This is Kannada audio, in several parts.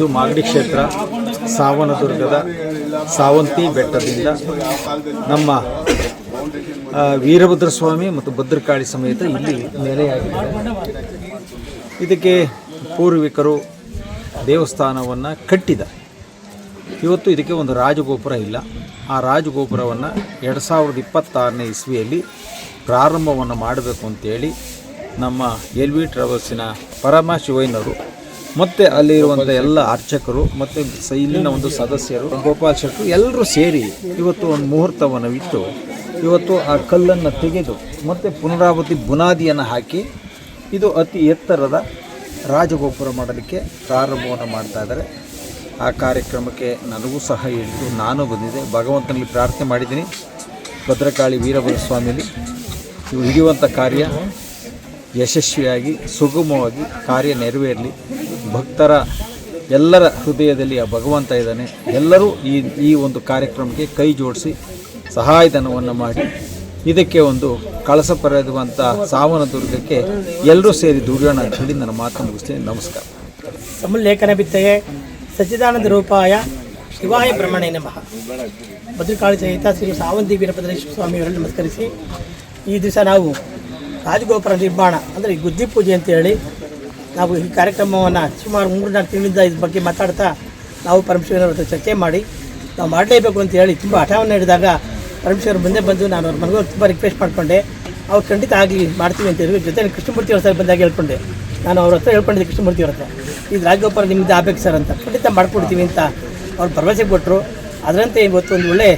ಇದು ಮಾಗಡಿ ಕ್ಷೇತ್ರ, ಸಾವನದುರ್ಗದ ಸಾವಂತಿ ಬೆಟ್ಟದಿಂದ ನಮ್ಮ ವೀರಭದ್ರ ಸ್ವಾಮಿ ಮತ್ತು ಭದ್ರಕಾಳಿ ಸಮೇತ ಇಲ್ಲಿ ನೆಲೆಯಾಗಿದೆ. ಇದಕ್ಕೆ ಪೂರ್ವಿಕರು ದೇವಸ್ಥಾನವನ್ನು ಕಟ್ಟಿದ ಇವತ್ತು ಇದಕ್ಕೆ ಒಂದು ರಾಜಗೋಪುರ ಇಲ್ಲ. ಆ ರಾಜಗೋಪುರವನ್ನು ಎರಡು ಸಾವಿರದ ಇಪ್ಪತ್ತಾರನೇ ಇಸ್ವಿಯಲ್ಲಿ ಪ್ರಾರಂಭವನ್ನು ಮಾಡಬೇಕು ಅಂತೇಳಿ ನಮ್ಮ ಎಲ್ ವಿ ಟ್ರಾವೆಲ್ಸಿನ ಪರಮ ಶಿವಯ್ಯನವರು ಮತ್ತು ಅಲ್ಲಿರುವಂಥ ಎಲ್ಲ ಅರ್ಚಕರು ಮತ್ತು ಇಲ್ಲಿನ ಒಂದು ಸದಸ್ಯರು, ಗೋಪಾಲ್ ಶೆಟ್ಟರು ಎಲ್ಲರೂ ಸೇರಿ ಇವತ್ತು ಒಂದು ಮುಹೂರ್ತವನ್ನು ಇಟ್ಟು ಇವತ್ತು ಆ ಕಲ್ಲನ್ನು ತೆಗೆದು ಮತ್ತು ಪುನರಾವರ್ತಿ ಬುನಾದಿಯನ್ನು ಹಾಕಿ ಇದು ಅತಿ ಎತ್ತರದ ರಾಜಗೋಪುರ ಮಾಡಲಿಕ್ಕೆ ಪ್ರಾರಂಭವನ್ನು ಮಾಡ್ತಾ ಇದ್ದಾರೆ. ಆ ಕಾರ್ಯಕ್ರಮಕ್ಕೆ ನನಗೂ ಸಹ ಹೇಳಿದ್ದು ನಾನು ಬಂದಿದ್ದೆ. ಭಗವಂತನಲ್ಲಿ ಪ್ರಾರ್ಥನೆ ಮಾಡಿದ್ದೀನಿ. ಭದ್ರಕಾಳಿ ವೀರಭದ್ರ ಸ್ವಾಮಿಯಲ್ಲಿ ಇವು ಹಿಡಿಯುವಂಥ ಕಾರ್ಯ ಯಶಸ್ವಿಯಾಗಿ, ಸುಗಮವಾಗಿ ಕಾರ್ಯ ನೆರವೇರಲಿ. ಭಕ್ತರ ಎಲ್ಲರ ಹೃದಯದಲ್ಲಿ ಆ ಭಗವಂತ ಇದ್ದಾನೆ. ಎಲ್ಲರೂ ಈ ಈ ಒಂದು ಕಾರ್ಯಕ್ರಮಕ್ಕೆ ಕೈ ಜೋಡಿಸಿ ಸಹಾಯಧನವನ್ನು ಮಾಡಿ. ಇದಕ್ಕೆ ಒಂದು ಕಳಸ ಪರೆದುವಂಥ ಸಾವನದುರ್ಗಕ್ಕೆ ಎಲ್ಲರೂ ಸೇರಿ ದುಡಿಯೋಣ ಅಂತ ಹೇಳಿ ನನ್ನ ಮಾತನ್ನು ಮುಗಿಸ್ತೀನಿ. ನಮಸ್ಕಾರ. ಸಮುಲ್ಲೇಖನ ಬಿತ್ತಯೇ ಸಚ್ಚಿದಾನಂದ ರೂಪಾಯ, ಶಿವಾಯ ಬ್ರಹ್ಮಣೆ ನಮಃ. ಭದ್ರಕಾಳಿ ಸಹಿತ ಶ್ರೀ ಸಾವಂತಿ ವೀರಭದ್ರೇಶ್ವರ ಸ್ವಾಮಿಯವರನ್ನು ನಮಸ್ಕರಿಸಿ, ಈ ದಿವಸ ನಾವು ರಾಜಗೋಪುರ ನಿರ್ಮಾಣ, ಅಂದರೆ ಗುದ್ದಿ ಪೂಜೆ ಅಂತ ಹೇಳಿ ನಾವು ಈ ಕಾರ್ಯಕ್ರಮವನ್ನು ಸುಮಾರು ಮೂರು ನಾಲ್ಕು ತಿಂಗಳಿಂದ ಇದ್ರ ಬಗ್ಗೆ ಮಾತಾಡ್ತಾ ನಾವು ಪರಮೇಶ್ವರ ಹತ್ರ ಚರ್ಚೆ ಮಾಡಿ ನಾವು ಮಾಡಲೇಬೇಕು ಅಂತ ಹೇಳಿ ತುಂಬ ಹಠವನ್ನು ಹಿಡಿದಾಗ ಪರಮೇಶ್ವರ್ ಮುಂದೆ ಬಂದು ನಾನು ಅವ್ರ ಮನೆಗೆ ತುಂಬ ರಿಕ್ವೆಸ್ಟ್ ಮಾಡಿಕೊಂಡೆ. ಅವ್ರು ಖಂಡಿತ ಆಗಲಿ ಮಾಡ್ತೀವಿ ಅಂತ ಹೇಳಿ ಜೊತೆ ಕೃಷ್ಣಮೂರ್ತಿ ಅವ್ರ ಸರ್ ಬಂದಾಗ ಹೇಳ್ಕೊಂಡೆ. ನಾನು ಅವ್ರ ಹತ್ರ ಹೇಳ್ಕೊಂಡಿದ್ದೆ ಕೃಷ್ಣಮೂರ್ತಿ ಅವ್ರ ಹತ್ರ. ಇದು ರಾಜಗೋಪಾಲ ನಿಮ್ಮದು ಆಗ್ಬೇಕು ಸರ್ ಅಂತ ಖಂಡಿತ ಮಾಡ್ಕೊಡ್ತೀವಿ ಅಂತ ಅವ್ರು ಭರವಸೆ ಕೊಟ್ಟರು ಅದರಂತೆ ಇವತ್ತು ಒಂದು ಒಳ್ಳೆ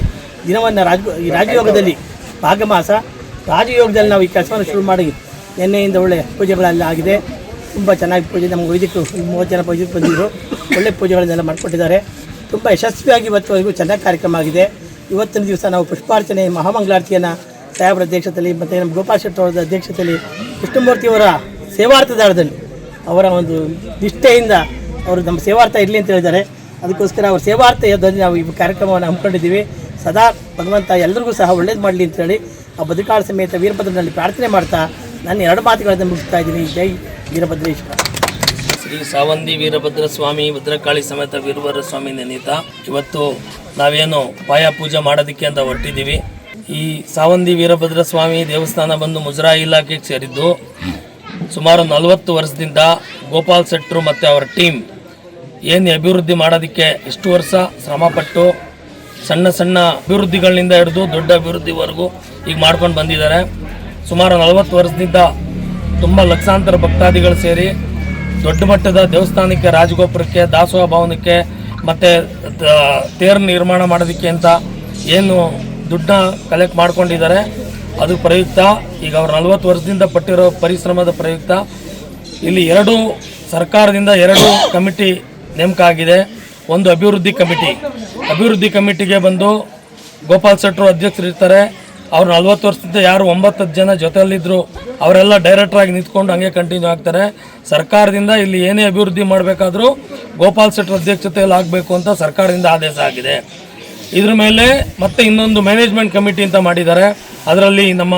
ದಿನವನ್ನು ರಾಜ ಈ ರಾಜಯೋಗದಲ್ಲಿ ಭಾಗಮಾಸ. ರಾಜಯೋಗದಲ್ಲಿ ನಾವು ಈ ಕೆಲಸವನ್ನು ಶುರು ಮಾಡಿ, ನಿನ್ನೆಯಿಂದ ಒಳ್ಳೆ ಪೂಜೆಗಳೆಲ್ಲ ಆಗಿದೆ. ತುಂಬ ಚೆನ್ನಾಗಿ ಪೂಜೆ, ನಮ್ಗೆ ವೈದಿಕರು ಮೂವತ್ತು ಜನ ಪೂಜೆ ಬಂದಿದ್ದರು ಒಳ್ಳೆ ಪೂಜೆಗಳನ್ನೆಲ್ಲ ಮಾಡಿಕೊಟ್ಟಿದ್ದಾರೆ. ತುಂಬ ಯಶಸ್ವಿಯಾಗಿ ಇವತ್ತುವರೆಗೂ ಚೆನ್ನಾಗಿ ಕಾರ್ಯಕ್ರಮ ಆಗಿದೆ. ಇವತ್ತಿನ ದಿವಸ ನಾವು ಪುಷ್ಪಾರ್ಚನೆ, ಮಹಾಮಂಗಳಾರತಿಯನ್ನು ಸಾಹೇಬರ ಅಧ್ಯಕ್ಷತೆಯಲ್ಲಿ ಮತ್ತು ನಮ್ಮ ಗೋಪಾಲ್ ಶೆಟ್ಟಿ ಅವರ ಅಧ್ಯಕ್ಷತೆಯಲ್ಲಿ ಕೃಷ್ಣಮೂರ್ತಿಯವರ ಸೇವಾರ್ಥದಾಳದಲ್ಲಿ ಅವರ ಒಂದು ನಿಷ್ಠೆಯಿಂದ ಅವರು ನಮ್ಮ ಸೇವಾರ್ಥ ಇರಲಿ ಅಂತ ಹೇಳಿದ್ದಾರೆ. ಅದಕ್ಕೋಸ್ಕರ ಅವ್ರ ಸೇವಾರ್ಥದಲ್ಲಿ ನಾವು ಈ ಕಾರ್ಯಕ್ರಮವನ್ನು ಹಮ್ಮಿಕೊಂಡಿದ್ದೀವಿ. ಸದಾ ಭಗವಂತ ಎಲ್ಲರಿಗೂ ಸಹ ಒಳ್ಳೇದು ಮಾಡಲಿ ಅಂತೇಳಿ ಆ ಬದುಕಾಳ ಸಮೇತ ವೀರಭದ್ರನಲ್ಲಿ ಪ್ರಾರ್ಥನೆ ಮಾಡ್ತಾ ನಾನು ಎರಡು ಮಾತುಗಳನ್ನು ಮುಗಿಸ್ತಾ ಇದ್ದೀನಿ. ಜೈ ವೀರಭದ್ರೇಶ್ವರ. ಶ್ರೀ ಸಾವಂದಿ ವೀರಭದ್ರ ಸ್ವಾಮಿ ಭದ್ರಕಾಳಿ ಸಮೇತ ವೀರಭದ್ರ ಸ್ವಾಮಿ ನೆನೀತ. ಇವತ್ತು ನಾವೇನು ಪಾಯ ಪೂಜೆ ಮಾಡೋದಕ್ಕೆ ಅಂತ ಹೊರಟಿದ್ದೀವಿ. ಈ ಸಾವಂದಿ ವೀರಭದ್ರ ಸ್ವಾಮಿ ದೇವಸ್ಥಾನ ಬಂದು ಮುಜರಾಯಿ ಇಲಾಖೆಗೆ ಸೇರಿದ್ದು ಸುಮಾರು ನಲವತ್ತು ವರ್ಷದಿಂದ ಗೋಪಾಲ್ ಶೆಟ್ರು ಮತ್ತು ಅವರ ಟೀಮ್ ಏನು ಅಭಿವೃದ್ಧಿ ಮಾಡೋದಕ್ಕೆ ಇಷ್ಟು ವರ್ಷ ಶ್ರಮಪಟ್ಟು ಸಣ್ಣ ಸಣ್ಣ ಅಭಿವೃದ್ಧಿಗಳಿಂದ ಹಿಡಿದು ದೊಡ್ಡ ಅಭಿವೃದ್ಧಿವರೆಗೂ ಈಗ ಮಾಡ್ಕೊಂಡು ಬಂದಿದ್ದಾರೆ. ಸುಮಾರು ನಲವತ್ತು ವರ್ಷದಿಂದ ತುಂಬ ಲಕ್ಷಾಂತರ ಭಕ್ತಾದಿಗಳು ಸೇರಿ ದೊಡ್ಡ ಮಟ್ಟದ ದೇವಸ್ಥಾನಕ್ಕೆ, ರಾಜಗೋಪುರಕ್ಕೆ, ದಾಸೋಹ ಭವನಕ್ಕೆ ಮತ್ತು ತೇರು ನಿರ್ಮಾಣ ಮಾಡೋದಕ್ಕೆ ಅಂತ ಏನು ದುಡ್ಡನ್ನ ಕಲೆಕ್ಟ್ ಮಾಡ್ಕೊಂಡಿದ್ದಾರೆ. ಅದು ಪ್ರಯುಕ್ತ, ಈಗ ಅವ್ರು ನಲವತ್ತು ವರ್ಷದಿಂದ ಪಟ್ಟಿರೋ ಪರಿಶ್ರಮದ ಪ್ರಯುಕ್ತ. ಇಲ್ಲಿ ಎರಡು ಸರ್ಕಾರದಿಂದ ಎರಡು ಕಮಿಟಿ ನೇಮಕ ಆಗಿದೆ ಒಂದು ಅಭಿವೃದ್ಧಿ ಕಮಿಟಿ. ಅಭಿವೃದ್ಧಿ ಕಮಿಟಿಗೆ ಬಂದು ಗೋಪಾಲ್ ಶೆಟ್ರು ಅಧ್ಯಕ್ಷರು ಇರ್ತಾರೆ ಅವ್ರು ನಲ್ವತ್ತು ವರ್ಷದಿಂದ ಯಾರು ಒಂಬತ್ತು ಜನ ಜೊತೆಯಲ್ಲಿದ್ದರು ಅವರೆಲ್ಲ ಡೈರೆಕ್ಟ್ರಾಗಿ ನಿಂತ್ಕೊಂಡು ಹಂಗೆ ಕಂಟಿನ್ಯೂ ಆಗ್ತಾರೆ. ಸರ್ಕಾರದಿಂದ ಇಲ್ಲಿ ಏನೇ ಅಭಿವೃದ್ಧಿ ಮಾಡಬೇಕಾದ್ರೂ ಗೋಪಾಲ್ ಶೆಟ್ಟರ್ ಅಧ್ಯಕ್ಷತೆಯಲ್ಲಿ ಆಗಬೇಕು ಅಂತ ಸರ್ಕಾರದಿಂದ ಆದೇಶ ಆಗಿದೆ. ಇದ್ರ ಮೇಲೆ ಮತ್ತೆ ಇನ್ನೊಂದು ಮ್ಯಾನೇಜ್ಮೆಂಟ್ ಕಮಿಟಿ ಅಂತ ಮಾಡಿದ್ದಾರೆ. ಅದರಲ್ಲಿ ನಮ್ಮ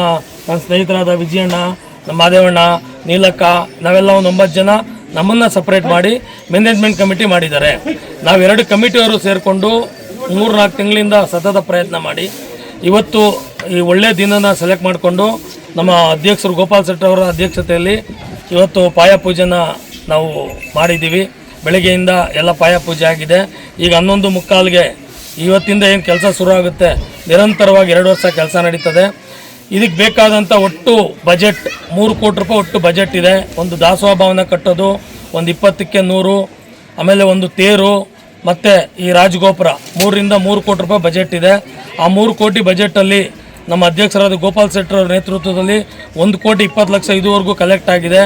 ನನ್ನ ಸ್ನೇಹಿತರಾದ ವಿಜಯಣ್ಣ, ನಮ್ಮ ಮಾದೇವಣ್ಣ, ನೀಲಕ್ಕ, ನಾವೆಲ್ಲ ಒಂದು ಒಂಬತ್ತು ಜನ ನಮ್ಮನ್ನು ಸಪ್ರೇಟ್ ಮಾಡಿ ಮ್ಯಾನೇಜ್ಮೆಂಟ್ ಕಮಿಟಿ ಮಾಡಿದ್ದಾರೆ. ನಾವೆರಡು ಕಮಿಟಿಯವರು ಸೇರಿಕೊಂಡು ಮೂರು ನಾಲ್ಕು ತಿಂಗಳಿಂದ ಸತತ ಪ್ರಯತ್ನ ಮಾಡಿ. ಇವತ್ತು ಈ ಒಳ್ಳೆಯ ದಿನನ ಸೆಲೆಕ್ಟ್ ಮಾಡಿಕೊಂಡು ನಮ್ಮ ಅಧ್ಯಕ್ಷರು ಗೋಪಾಲ್ ಶೆಟ್ಟಿ ಅವರ ಅಧ್ಯಕ್ಷತೆಯಲ್ಲಿ ಇವತ್ತು ಪಾಯ ಪೂಜೆನ ನಾವು ಮಾಡಿದ್ದೀವಿ. ಬೆಳಗ್ಗೆಯಿಂದ ಎಲ್ಲ ಪಾಯ ಪೂಜೆ ಆಗಿದೆ. ಈಗ ಹನ್ನೊಂದು ಮುಕ್ಕಾಲ್ಗೆ ಇವತ್ತಿಂದ ಏನು ಕೆಲಸ ಶುರು ಆಗುತ್ತೆ? ನಿರಂತರವಾಗಿ ಎರಡು ವರ್ಷ ಕೆಲಸ ನಡೀತದೆ. ಇದಕ್ಕೆ ಬೇಕಾದಂಥ ಒಟ್ಟು ಬಜೆಟ್ ಮೂರು ಕೋಟಿ ರೂಪಾಯಿ ಒಟ್ಟು ಬಜೆಟ್ ಇದೆ. ಒಂದು ದಾಸೋಹ ಭವನ ಕಟ್ಟೋದು, ಒಂದು ಇಪ್ಪತ್ತಕ್ಕೆ ನೂರು, ಆಮೇಲೆ ಒಂದು ತೇರು, ಮತ್ತು ಈ ರಾಜಗೋಪುರ ಮೂರರಿಂದ ಮೂರು ಕೋಟಿ ರೂಪಾಯಿ ಬಜೆಟ್ ಇದೆ. ಆ ಮೂರು ಕೋಟಿ ಬಜೆಟಲ್ಲಿ ನಮ್ಮ ಅಧ್ಯಕ್ಷರಾದ ಗೋಪಾಲ್ ಶೆಟ್ಟರ್ ಅವರ ನೇತೃತ್ವದಲ್ಲಿ ಒಂದು ಕೋಟಿ ಇಪ್ಪತ್ತು ಲಕ್ಷ ಇದುವರೆಗೂ ಕಲೆಕ್ಟ್ ಆಗಿದೆ.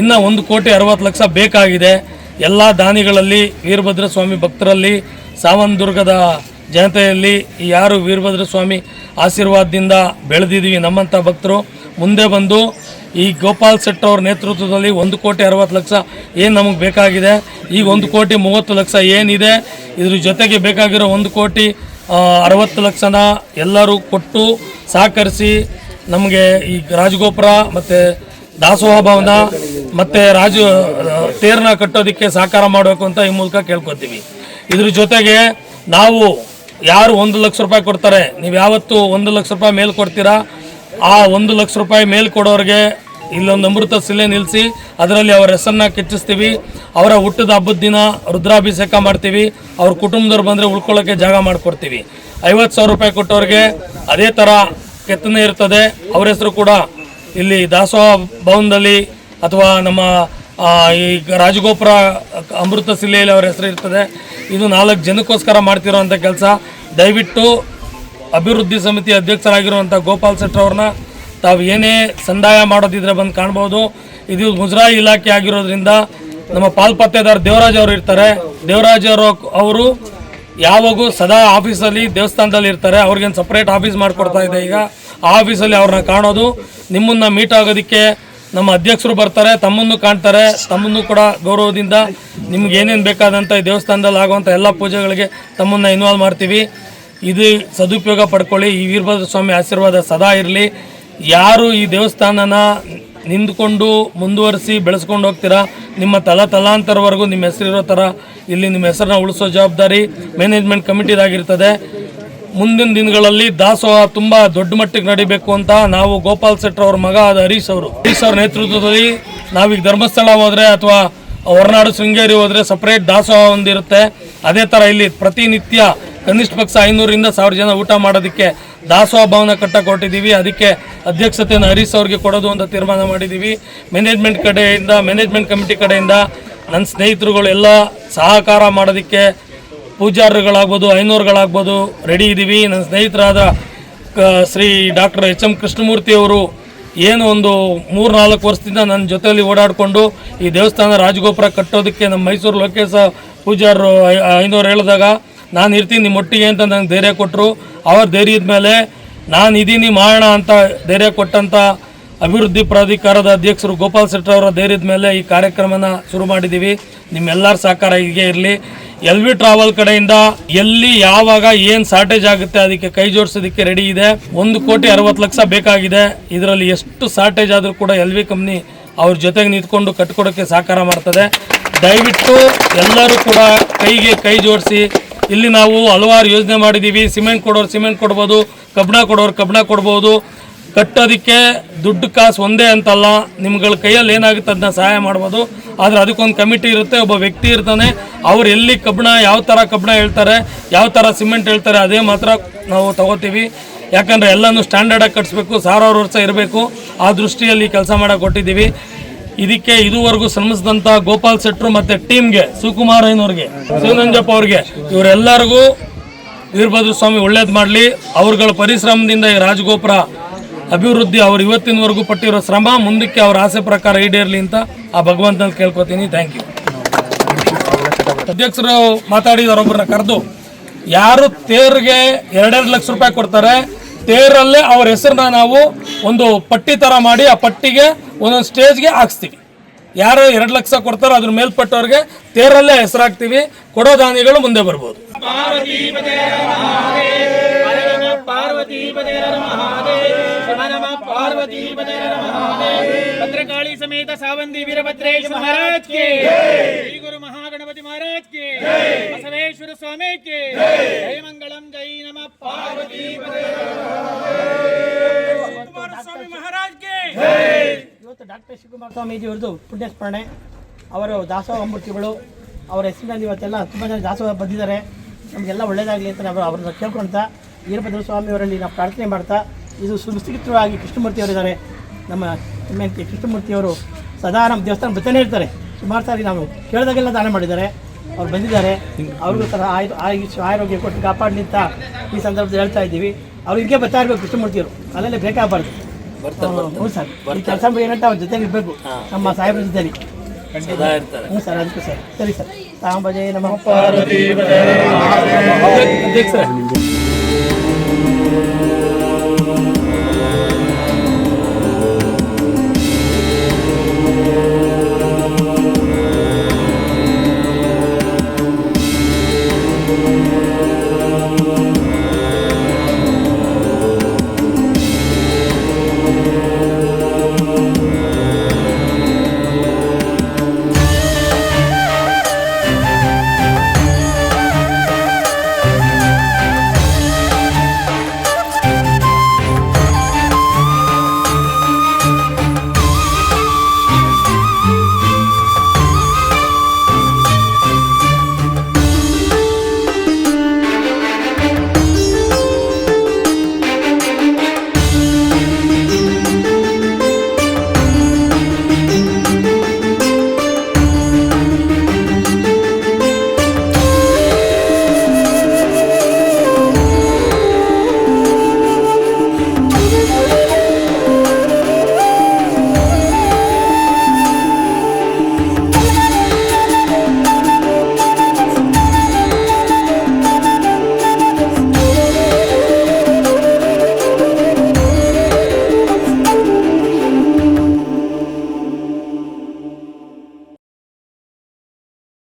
ಇನ್ನು ಒಂದು ಕೋಟಿ ಅರವತ್ತು ಲಕ್ಷ ಬೇಕಾಗಿದೆ. ಎಲ್ಲ ದಾನಿಗಳಲ್ಲಿ ವೀರಭದ್ರ ಸ್ವಾಮಿ ಭಕ್ತರಲ್ಲಿ ಸಾವನದುರ್ಗದ ಜನತೆಯಲ್ಲಿ ಯಾರು ವೀರಭದ್ರ ಸ್ವಾಮಿ ಆಶೀರ್ವಾದದಿಂದ ಬೆಳೆದಿದ್ದೀವಿ ನಮ್ಮಂಥ ಭಕ್ತರು, ಮುಂದೆ ಬಂದು ಈ ಗೋಪಾಲ್ ಶೆಟ್ಟಿ ಅವ್ರ ನೇತೃತ್ವದಲ್ಲಿ ಒಂದು ಕೋಟಿ ಅರವತ್ತು ಲಕ್ಷ ಏನು ನಮಗೆ ಬೇಕಾಗಿದೆ ಈಗ ಒಂದು ಕೋಟಿ ಮೂವತ್ತು ಲಕ್ಷ ಏನಿದೆ, ಇದ್ರ ಜೊತೆಗೆ ಬೇಕಾಗಿರೋ ಒಂದು ಕೋಟಿ ಅರವತ್ತು ಲಕ್ಷನ ಎಲ್ಲರೂ ಕೊಟ್ಟು ಸಹಕರಿಸಿ ನಮಗೆ ಈ ರಾಜಗೋಪುರ ಮತ್ತು ದಾಸೋಹ ಭವನ ಮತ್ತು ರಾಜ ತೇರನ್ನ ಕಟ್ಟೋದಕ್ಕೆ ಸಹಕಾರ ಮಾಡಬೇಕು ಅಂತ ಈ ಮೂಲಕ ಕೇಳ್ಕೊತೀವಿ. ಇದ್ರ ಜೊತೆಗೆ ನಾವು ಯಾರು ಒಂದು ಲಕ್ಷ ರೂಪಾಯಿ ಕೊಡ್ತಾರೆ, ನೀವು ಯಾವತ್ತು ಒಂದು ಲಕ್ಷ ರೂಪಾಯಿ ಮೇಲೆ ಕೊಡ್ತೀರಾ, ಆ ಒಂದು ಲಕ್ಷ ರೂಪಾಯಿ ಮೇಲೆ ಕೊಡೋರಿಗೆ ಇಲ್ಲೊಂದು ಅಮೃತ ಶಿಲೆ ನಿಲ್ಲಿಸಿ ಅದರಲ್ಲಿ ಅವರ ಹೆಸರನ್ನ ಕೆಚ್ಚಿಸ್ತೀವಿ, ಅವರ ಹುಟ್ಟದ ಹಬ್ಬದ ದಿನ ರುದ್ರಾಭಿಷೇಕ ಮಾಡ್ತೀವಿ, ಅವ್ರ ಕುಟುಂಬದವ್ರು ಬಂದರೆ ಉಳ್ಕೊಳ್ಳೋಕ್ಕೆ ಜಾಗ ಮಾಡಿಕೊಡ್ತೀವಿ. ಐವತ್ತು ಸಾವಿರ ರೂಪಾಯಿ ಕೊಟ್ಟವ್ರಿಗೆ ಅದೇ ಥರ ಕೆತ್ತನೆ ಇರ್ತದೆ. ಅವ್ರ ಹೆಸರು ಕೂಡ ಇಲ್ಲಿ ದಾಸೋಹ ಭವನದಲ್ಲಿ ಅಥವಾ ನಮ್ಮ ಈ ರಾಜಗೋಪುರ ಅಮೃತ ಶಿಲೆಯಲ್ಲಿ ಅವ್ರ ಹೆಸರು ಇರ್ತದೆ. ಇದು ನಾಲ್ಕು ಜನಕ್ಕೋಸ್ಕರ ಮಾಡ್ತಿರೋಂಥ ಕೆಲಸ. ದಯವಿಟ್ಟು ಅಭಿವೃದ್ಧಿ ಸಮಿತಿ ಅಧ್ಯಕ್ಷರಾಗಿರುವಂಥ ಗೋಪಾಲ್ ಅವ್ರನ್ನ ತಾವು ಏನೇ ಸಂದಾಯ ಮಾಡೋದಿದ್ರೆ ಬಂದು ಕಾಣ್ಬೋದು. ಇದು ಮುಜರಾಯಿ ಇಲಾಖೆ ಆಗಿರೋದ್ರಿಂದ ನಮ್ಮ ಪಾಲ್ಪತ್ತೆದಾರ್ ದೇವರಾಜ್ ಅವರು ಇರ್ತಾರೆ. ದೇವರಾಜ್ ಅವರು ಅವರು ಯಾವಾಗೂ ಸದಾ ಆಫೀಸಲ್ಲಿ ದೇವಸ್ಥಾನದಲ್ಲಿ ಇರ್ತಾರೆ. ಅವ್ರಿಗೇನು ಸಪ್ರೇಟ್ ಆಫೀಸ್ ಮಾಡಿಕೊಡ್ತಾ ಇದೆ ಈಗ. ಆ ಆಫೀಸಲ್ಲಿ ಅವ್ರನ್ನ ಕಾಣೋದು. ನಿಮ್ಮನ್ನ ಮೀಟ್ ಆಗೋದಕ್ಕೆ ನಮ್ಮ ಅಧ್ಯಕ್ಷರು ಬರ್ತಾರೆ, ತಮ್ಮನ್ನು ಕಾಣ್ತಾರೆ, ತಮ್ಮನ್ನು ಕೂಡ ಗೌರವದಿಂದ ನಿಮ್ಗೆ ಏನೇನು ಬೇಕಾದಂಥ ಈ ದೇವಸ್ಥಾನದಲ್ಲಿ ಆಗುವಂಥ ಎಲ್ಲ ಪೂಜೆಗಳಿಗೆ ತಮ್ಮನ್ನು ಇನ್ವಾಲ್ವ್ ಮಾಡ್ತೀವಿ. ಇದು ಸದುಪಯೋಗ ಪಡ್ಕೊಳ್ಳಿ. ಈ ವೀರಭದ್ರ ಸ್ವಾಮಿ ಆಶೀರ್ವಾದ ಸದಾ ಇರಲಿ. ಯಾರು ಈ ದೇವಸ್ಥಾನನ ನಿಂತ್ಕೊಂಡು ಮುಂದುವರಿಸಿ ಬೆಳೆಸ್ಕೊಂಡು ಹೋಗ್ತೀರಾ, ನಿಮ್ಮ ತಲ ತಲಾಂತರವರೆಗೂ ನಿಮ್ಮ ಹೆಸರಿರೋ ಥರ ಇಲ್ಲಿ ನಿಮ್ಮ ಹೆಸರನ್ನ ಉಳಿಸೋ ಜವಾಬ್ದಾರಿ ಮ್ಯಾನೇಜ್ಮೆಂಟ್ ಕಮಿಟಿದಾಗಿರ್ತದೆ ಮುಂದಿನ ದಿನಗಳಲ್ಲಿ ದಾಸೋಹ ತುಂಬ ದೊಡ್ಡ ಮಟ್ಟಿಗೆ ನಡಿಬೇಕು ಅಂತ ನಾವು ಗೋಪಾಲ್ ಶೆಟ್ಟರ್ ಅವ್ರ ಮಗ ಆದ ಹರೀಶ್ ಅವರು. ಹರೀಶ್ ಅವ್ರ ನೇತೃತ್ವದಲ್ಲಿ ನಾವೀಗ ಧರ್ಮಸ್ಥಳ ಹೋದರೆ ಅಥವಾ ಹೊರನಾಡು ಶೃಂಗೇರಿ ಹೋದರೆ ಸಪ್ರೇಟ್ ದಾಸೋಹ ಒಂದಿರುತ್ತೆ. ಅದೇ ಥರ ಇಲ್ಲಿ ಪ್ರತಿನಿತ್ಯ ಕನಿಷ್ಠ ಪಕ್ಷ ಐನೂರಿಂದ ಸಾವಿರ ಜನ ಊಟ ಮಾಡೋದಕ್ಕೆ ದಾಸೋಹ ಭವನ ಕಟ್ಟಕ್ಕೆ ಕೊಟ್ಟಿದ್ದೀವಿ ಅದಕ್ಕೆ ಅಧ್ಯಕ್ಷತೆಯನ್ನು ಹರೀಶ್ ಅವ್ರಿಗೆ ಕೊಡೋದು ಅಂತ ತೀರ್ಮಾನ ಮಾಡಿದ್ದೀವಿ. ಮ್ಯಾನೇಜ್ಮೆಂಟ್ ಕಡೆಯಿಂದ ಮ್ಯಾನೇಜ್ಮೆಂಟ್ ಕಮಿಟಿ ಕಡೆಯಿಂದ ನನ್ನ ಸ್ನೇಹಿತರುಗಳೆಲ್ಲ ಸಹಕಾರ ಮಾಡೋದಕ್ಕೆ ಪೂಜಾರರುಗಳಾಗ್ಬೋದು ಐನೂರುಗಳಾಗ್ಬೋದು ರೆಡಿ ಇದ್ದೀವಿ ನನ್ನ ಸ್ನೇಹಿತರಾದ, ಕ- Shri doctor H M Krishnamurthy ಅವರು ಏನು ಒಂದು ಮೂರು ನಾಲ್ಕು ವರ್ಷದಿಂದ ನನ್ನ ಜೊತೆಯಲ್ಲಿ ಓಡಾಡಿಕೊಂಡು ಈ ದೇವಸ್ಥಾನ ರಾಜಗೋಪುರ ಕಟ್ಟೋದಕ್ಕೆ ನಮ್ಮ ಮೈಸೂರು ಲೋಕೇಶ ಪೂಜಾರರು ಐನೂರು ಹೇಳಿದಾಗ, ನಾನು ಇರ್ತೀನಿ ನಿಮ್ಮ ಒಟ್ಟಿಗೆ ಅಂತ ನನಗೆ ಧೈರ್ಯ ಕೊಟ್ಟರು ಅವ್ರ ಧೈರ್ಯದ ಮೇಲೆ, ನಾನು ಇದ್ದೀನಿ ಮಾಡೋಣ ಅಂತ ಧೈರ್ಯ ಕೊಟ್ಟಂಥ ಅಭಿವೃದ್ಧಿ ಪ್ರಾಧಿಕಾರದ ಅಧ್ಯಕ್ಷರು ಗೋಪಾಲ್ ಶೆಟ್ಟರ್ ಅವರ ಧೈರ್ಯದ ಮೇಲೆ ಈ ಕಾರ್ಯಕ್ರಮನ ಶುರು ಮಾಡಿದ್ದೀವಿ. ನಿಮ್ಮೆಲ್ಲರ ಸಹಕಾರ ಹೀಗೆ ಇರಲಿ. ಎಲ್ ವಿ ಟ್ರಾವೆಲ್ ಕಡೆಯಿಂದ ಎಲ್ಲಿ, ಯಾವಾಗ, ಏನು ಶಾರ್ಟೇಜ್ ಆಗುತ್ತೆ ಅದಕ್ಕೆ ಕೈ ಜೋಡಿಸೋದಕ್ಕೆ ರೆಡಿ ಇದೆ. ಒಂದು ಕೋಟಿ ಅರವತ್ತು ಲಕ್ಷ ಬೇಕಾಗಿದೆ. ಇದರಲ್ಲಿ ಎಷ್ಟು ಶಾರ್ಟೇಜ್ ಆದರೂ ಕೂಡ ಎಲ್ ವಿ ಕಂಪ್ನಿ ಅವ್ರ ಜೊತೆಗೆ ನಿಂತ್ಕೊಂಡು ಕಟ್ಕೊಡೋಕ್ಕೆ ಸಹಕಾರ ಮಾಡ್ತದೆ. ದಯವಿಟ್ಟು ಎಲ್ಲರೂ ಕೂಡ ಕೈಗೆ ಕೈ ಜೋಡಿಸಿ. ಇಲ್ಲಿ ನಾವು ಹಲವಾರು ಯೋಜನೆ ಮಾಡಿದ್ದೀವಿ. ಸಿಮೆಂಟ್ ಕೊಡೋರು ಸಿಮೆಂಟ್ ಕೊಡ್ಬೋದು, ಕಬ್ಬಣ ಕೊಡೋರು ಕಬ್ಬಣ ಕೊಡ್ಬೋದು. ಕಟ್ಟೋದಕ್ಕೆ ದುಡ್ಡು ಕಾಸು ಒಂದೇ ಅಂತಲ್ಲ, ನಿಮ್ಗಳ ಕೈಯಲ್ಲಿ ಏನಾಗುತ್ತೆ ಅದನ್ನ ಸಹಾಯ ಮಾಡ್ಬೋದು. ಆದರೆ ಅದಕ್ಕೊಂದು ಕಮಿಟಿ ಇರುತ್ತೆ, ಒಬ್ಬ ವ್ಯಕ್ತಿ ಇರ್ತಾನೆ, ಅವ್ರು ಎಲ್ಲಿ ಕಬ್ಬಣ, ಯಾವ ಥರ ಕಬ್ಬಣ ಹೇಳ್ತಾರೆ, ಯಾವ ಥರ ಸಿಮೆಂಟ್ ಹೇಳ್ತಾರೆ, ಅದೇ ಮಾತ್ರ ನಾವು ತಗೋತೀವಿ. ಯಾಕಂದರೆ ಎಲ್ಲನೂ ಸ್ಟ್ಯಾಂಡರ್ಡಾಗಿ ಕಟ್ಟಿಸ್ಬೇಕು ಸಾವಿರಾರು ವರ್ಷ ಇರಬೇಕು, ಆ ದೃಷ್ಟಿಯಲ್ಲಿ ಕೆಲಸ ಮಾಡೋಕೆ ಕೊಟ್ಟಿದ್ದೀವಿ. ಇದಕ್ಕೆ ಇದುವರೆಗೂ ಶ್ರಮಿಸಿದಂಥ ಗೋಪಾಲ್ ಶೆಟ್ರು ಮತ್ತು ಟೀಮ್ಗೆ ಸುಕುಮಾರ್ ಅಯ್ಯನವ್ರಿಗೆ ಶಿವನಂಜಪ್ಪ ಅವ್ರಿಗೆ, ಇವರೆಲ್ಲರಿಗೂ ವೀರಭದ್ರ ಸ್ವಾಮಿ ಒಳ್ಳೇದು ಮಾಡಲಿ. ಅವ್ರುಗಳ ಪರಿಶ್ರಮದಿಂದ ಈ ರಾಜಗೋಪುರ ಅಭಿವೃದ್ಧಿ ಅವ್ರು ಇವತ್ತಿನವರೆಗೂ ಪಟ್ಟಿರೋ ಶ್ರಮ ಮುಂದಕ್ಕೆ ಅವ್ರ ಆಸೆ ಪ್ರಕಾರ ಈಡೇರಲಿ ಅಂತ ಆ ಭಗವಂತನ ಕೇಳ್ಕೊತೀನಿ. ಥ್ಯಾಂಕ್ ಯು ಅಧ್ಯಕ್ಷರು ಮಾತಾಡಿದವರೊಬ್ಬರನ್ನ ಕರೆದು, ಯಾರು ತೇರ್ಗೆ ಎರಡೆರಡು ಲಕ್ಷ ರೂಪಾಯಿ ಕೊಡ್ತಾರೆ, ತೇರಲ್ಲೇ ಅವ್ರ ಹೆಸರನ್ನ ನಾವು ಒಂದು ಪಟ್ಟಿ ಥರ ಮಾಡಿ ಆ ಪಟ್ಟಿಗೆ ಒಂದೊಂದು ಸ್ಟೇಜ್ಗೆ ಹಾಕ್ಸ್ತೀವಿ. ಯಾರು ಎರಡು ಲಕ್ಷ ಕೊಡ್ತಾರೋ ಅದ್ರ ಮೇಲ್ಪಟ್ಟವ್ರಿಗೆ ತೇರಲ್ಲೇ ಹೆಸರಾಗ್ತೀವಿ ಕೊಡೋ ದಾನಿಗಳು ಮುಂದೆ ಬರ್ಬೋದು. ಪಾರ್ವತೀಪದೇ ನಮಃ ನಮಃ ಪಾರ್ವತೀಪದೇ ನಮಃ ಭದ್ರಕಾಳಿ ಸಮೇತ ಸಾವಂತಿ ವೀರಭದ್ರೇಶ ಮಹಾರಾಜ್ ಕೆ ಶ್ರೀ ಗುರು ಮಹಾಗಣಪತಿ ಮಹಾರಾಜ್ ಕೆ ಬಸವೇಶ್ವರ ಸ್ವಾಮಿ ಕೆ ಜೈ. ಮಂಗಳಂ ಜೈ ನಮಃ. ಪಾರ್ವತೀಪದೇ ಮಹಾರಾಜ್ ಕೆ ಇವತ್ತು ಡಾಕ್ಟರ್ ಶಿವಕುಮಾರ್ ಸ್ವಾಮೀಜಿ ಅವರದು ಪುಣ್ಯಸ್ಮರಣೆ. ಅವರು ದಾಸೋಹ ಮೂರ್ತಿಗಳು ಅವರ ಹೆಸರಿನಲ್ಲಿ ಇವತ್ತೆಲ್ಲ ತುಂಬ ಜನ ದಾಸೋಹ ಬಂದಿದ್ದಾರೆ. ನಮಗೆಲ್ಲ ಒಳ್ಳೇದಾಗಲಿ ಅಂತ ಅವರು ಅವ್ರನ್ನ ಕೇಳ್ಕೊಳ್ತಾ ವೀರಭದ್ರ ಸ್ವಾಮಿಯವರಲ್ಲಿ ನಾವು ಪ್ರಾರ್ಥನೆ ಮಾಡ್ತಾ ಇದು ಸುಸ್ಥಿತವಾಗಿ ಕೃಷ್ಣಮೂರ್ತಿಯವರಿದ್ದಾರೆ ನಮ್ಮ ಎಂ ಎನ್ ಕೆ ಕೃಷ್ಣಮೂರ್ತಿಯವರು ಸದಾ ನಮ್ಮ ದೇವಸ್ಥಾನ ಬರ್ತಾನೆ ಇರ್ತಾರೆ. ಸುಮಾರು ಸಾರಿ ನಾವು ಕೇಳಿದಾಗೆಲ್ಲ ದಾನ ಮಾಡಿದ್ದಾರೆ. ಅವ್ರು ಬಂದಿದ್ದಾರೆ. ಅವ್ರಿಗೂ ಸಹ ಆಯು ಆಯುಷ್ ಆರೋಗ್ಯ ಕೊಟ್ಟು ಕಾಪಾಡಲಿ ಅಂತ ಈ ಸಂದರ್ಭದಲ್ಲಿ ಹೇಳ್ತಾ ಇದ್ದೀವಿ. ಅವ್ರು ಹಿಂಗೆ ಬರ್ತಾ ಇರಬೇಕು ಕೃಷ್ಣಮೂರ್ತಿಯವರು ಅಲ್ಲೆಲ್ಲ ಬೇಕಾಗಬಾರ್ದು. ಹ್ಞೂ ಸರ್. ಈ ಕೆಲಸ ಏನಂತ ಅವ್ರ ಜೊತೆಗೆ ಇರಬೇಕು. ನಮ್ಮ ಸಾಹೇಬ್ರ ಜೊತೆಲಿ. ಇರ್ತಾರೆ. ಹ್ಞೂ ಸರ್ ಅದಕ್ಕೆ ಸರ್. ಸರಿ ಸರ್. ತಾಂಬಜಯ ನಮ್ಮ